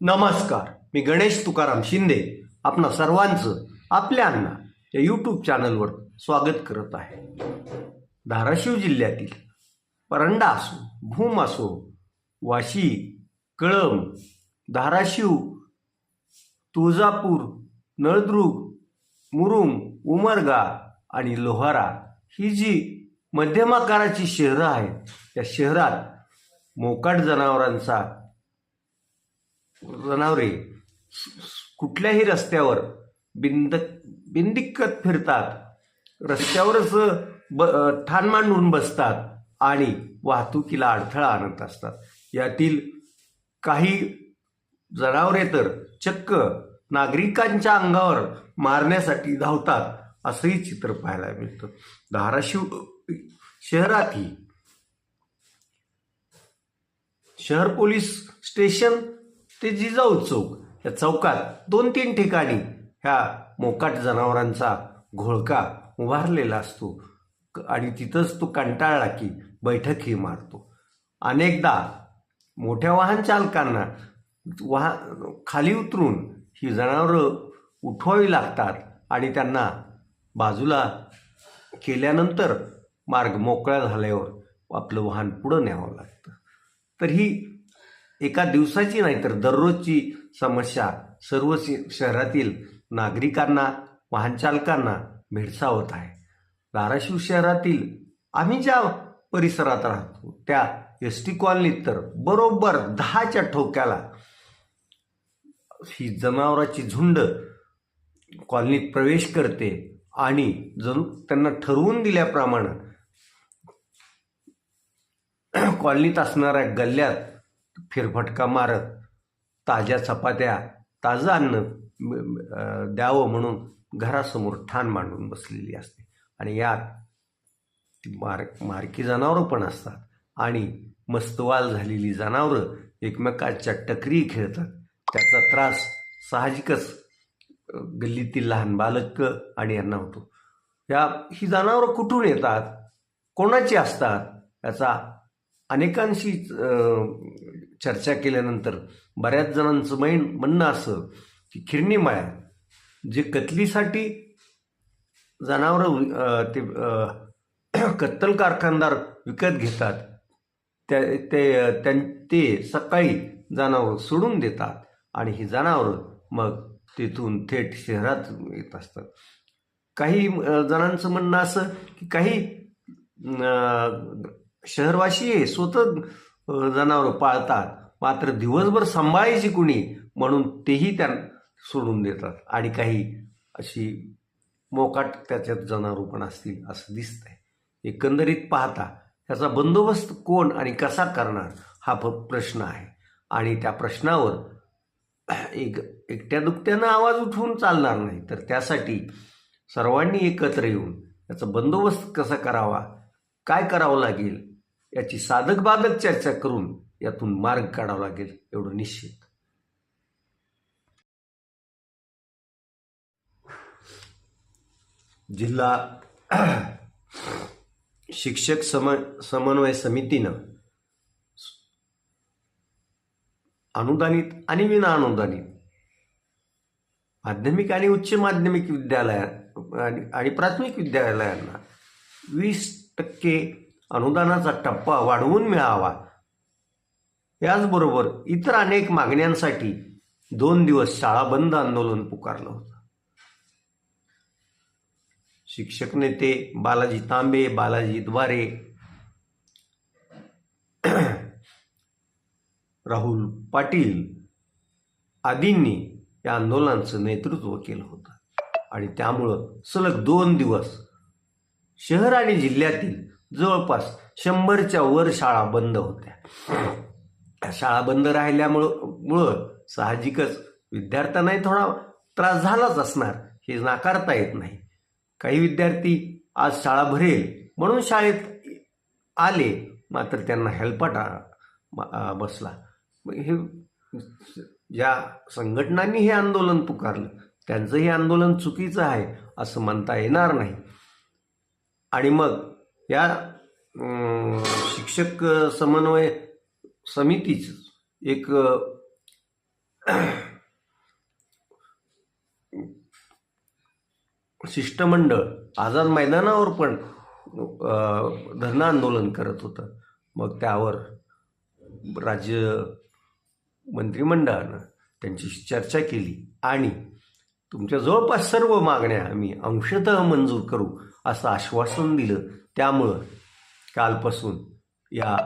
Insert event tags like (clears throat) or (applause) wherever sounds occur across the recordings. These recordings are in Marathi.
नमस्कार. मी गणेश तुकाराम शिंदे आपणा सर्वांचं आपल्या या यूट्यूब चॅनलवर स्वागत करत आहे. धाराशिव जिल्ह्यातील परंडा असो भूम असो वाशी कळम धाराशिव तुळजापूर नळदुर्ग मुरुम उमरगा आणि लोहारा ही जी मध्यम आकाराची शहरं आहेत त्या शहरात मोकाट जनावरांचा जनावरे कुठल्याही रस्त्यावर बिंद बिंदिक्कत फिरतात रस्त्यावरच ब ठाण मांडून बसतात आणि वाहतुकीला अडथळा आणत असतात. यातील काही जनावरे तर चक्क नागरिकांच्या अंगावर मारण्यासाठी धावतात असंही चित्र पाहायला मिळतं. धाराशिव शहरातही शहर पोलीस स्टेशन ते जिजाऊ चौक या चौकात दोन तीन ठिकाणी ह्या मोकाट जनावरांचा घोळका उभारलेला असतो. क- आणि तिथंच तो कंटाळला की बैठकही मारतो. अनेकदा मोठ्या वाहन चालकांना वाह खाली उतरून ही जनावरं उठवावी लागतात आणि त्यांना बाजूला केल्यानंतर मार्ग मोकळा झाल्यावर आपलं वाहन पुढं न्यावं लागतं. तर ही एका दिवसाची नाही तर दररोजची समस्या सर्व शहरातील नागरिकांना वाहनचालकांना भेडसावत आहे. धाराशिव शहरातील आम्ही ज्या परिसरात राहतो त्या एस टी कॉलनीत तर बरोबर दहाच्या ठोक्याला ही जनावराची झुंड कॉलनीत प्रवेश करते आणि जणू त्यांना ठरवून दिल्याप्रमाणे कॉलनीत असणाऱ्या गल्ल्यात फेरफटका मारत ताज्या चपात्या ताजं अन्न द्यावं म्हणून घरासमोर ठाण मांडून बसलेली असते. आणि यात ती मार मारकी जनावरं पण असतात. आणि मस्तवाल झालेली जनावरं एकमेकांच्या टकरी खेळतात. त्याचा त्रास साहजिकच गल्लीतील लहान बालक आणि यांना होतो. या ही जनावरं कुठून येतात? कोणाची असतात? याचा अनेकांशी चर्चा केल्यानंतर बऱ्याच जणांचं मैन म्हणणं असं की खिरणी माया जे कतलीसाठी जनावरं ते (clears throat) कत्तल कारखानदार विकत घेतात त्या ते त्यां- ते सकाळी जनावरं सोडून देतात आणि ही जनावरं मग तिथून थेट शहरात येत असतात. काही जणांचं म्हणणं असं की काही शहरवासी स्वतः जनावरं पाळतात. मात्र दिवसभर सांभाळायची कुणी म्हणून तेही त्या सोडून देतात. आणि काही अशी मोकाट त्याच्यात जनावरं पण असतील असं दिसतंय. एकंदरीत पाहता त्याचा बंदोबस्त कोण आणि कसा करणार हा प- प्रश्न आहे. आणि त्या प्रश्नावर एक एकट्या दुकट्यानं आवाज उठवून चालणार नाही. तर त्यासाठी सर्वांनी एकत्र येऊन याचा बंदोबस्त कसा करावा काय करावं लागेल याची साधक बाधक चर्चा करून यातून मार्ग काढावा लागेल एवढं निश्चित. जिल्हा शिक्षक सम समन्वय समितीनं अनुदानित आणि विना अनुदानित माध्यमिक आणि उच्च माध्यमिक विद्यालयात आणि आणि प्राथमिक विद्यालयांना वीस टक्के अनुदानाचा टप्पा वाढवून मिळावा. याचबरोबर इतर अनेक मागण्यांसाठी दोन दिवस शाळा बंद आंदोलन पुकारलं होतं. शिक्षक नेते बालाजी तांबे बालाजी द्वारे राहुल पाटील आदींनी या आंदोलनाचं नेतृत्व केलं होतं. आणि त्यामुळं सलग दोन दिवस शहर आणि जिल्ह्यातील जवळपास शंभरच्या वर शाळा बंद होत्या. शाळा बंद राहिल्यामुळं मुळं साहजिकच विद्यार्थ्यांनाही थोडा त्रास झालाच असणार हे नाकारता येत नाही. काही विद्यार्थी आज शाळा भरेल म्हणून शाळेत आले मात्र त्यांना हेलपाटा बसला. हे ज्या संघटनांनी हे आंदोलन पुकारलं त्यांचं हे आंदोलन चुकीचं आहे असं म्हणता येणार नाही. आणि मग या शिक्षक समन्वय समितीच एक शिष्टमंडळ आझाद मैदानावर पण धरणं आंदोलन करत होतं. मग त्यावर राज्य मंत्रिमंडळानं त्यांची चर्चा केली आणि तुमच्या जवळपास सर्व मागण्या आम्ही अंशतः मंजूर करू असं आश्वासन दिलं. त्यामुळं कालपासून या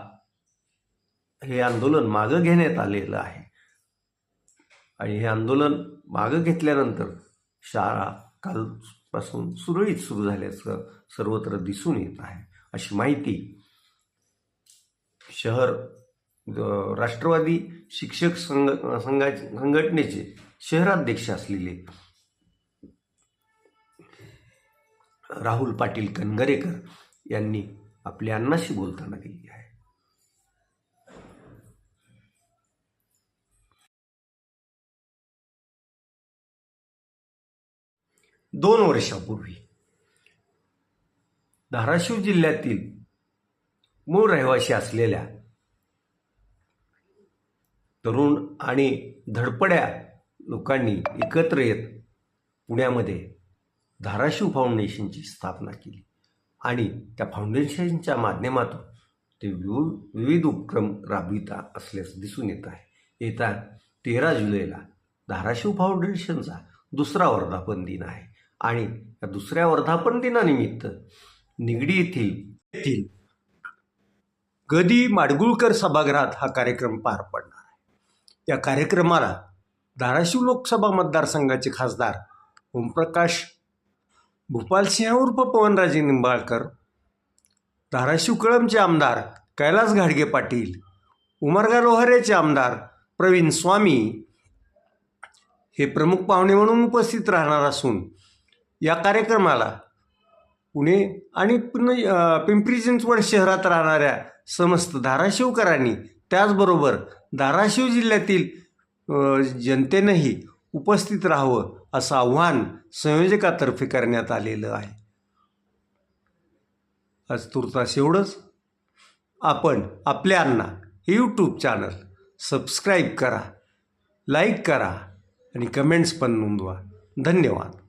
हे आंदोलन मागं घेण्यात आलेलं आहे. आणि हे आंदोलन मागं घेतल्यानंतर शाळा कालपासून सुरळीत सुरू झाल्याचं सर्वत्र दिसून येत आहे. अशी माहिती शहर राष्ट्रवादी शिक्षक संघ संघा संघटनेचे शहराध्यक्ष असलेले राहुल पाटील कनगरेकर यांनी आपल्या अण्णाशी बोलताना दिली आहे. दोन वर्षापूर्वी धाराशिव जिल्ह्यातील मूळ रहिवासी असलेल्या तरुण आणि धडपड्या लोकांनी एकत्र येत पुण्यामध्ये धाराशिव फाउंडेशनची स्थापना केली. आणि त्या फाउंडेशनच्या माध्यमातून ते विवि विविध उपक्रम राबविता असल्याचं दिसून येत आहे. येत्या तेरा जुलैला धाराशिव फाउंडेशनचा दुसरा वर्धापन दिन आहे. आणि या दुसऱ्या वर्धापन दिनानिमित्त निगडी येथील येथील गदी माडगुळकर सभागृहात हा कार्यक्रम पार पडणार आहे. या कार्यक्रमाला धाराशिव लोकसभा मतदारसंघाचे खासदार ओमप्रकाश भूपालसिंह उर्फ पवनराजे निंबाळकर धाराशिव कळमचे आमदार कैलास घाडगे पाटील उमरगा लोहारेचे आमदार प्रवीण स्वामी हे प्रमुख पाहुणे म्हणून उपस्थित राहणार असून या कार्यक्रमाला पुणे आणि पिंपरी चिंचवड शहरात राहणाऱ्या समस्त धाराशिवकरांनी त्याचबरोबर धाराशिव जिल्ह्यातील जनतेनंही उपस्थित राहावं असं आव्हान संयोजकातर्फे करण्यात आलेलं आहे. आज तुर्तास एवढंच. आपण आपल्यांना यूट्यूब चॅनल सबस्क्राईब करा लाईक करा आणि कमेंट्स पण नोंदवा. धन्यवाद.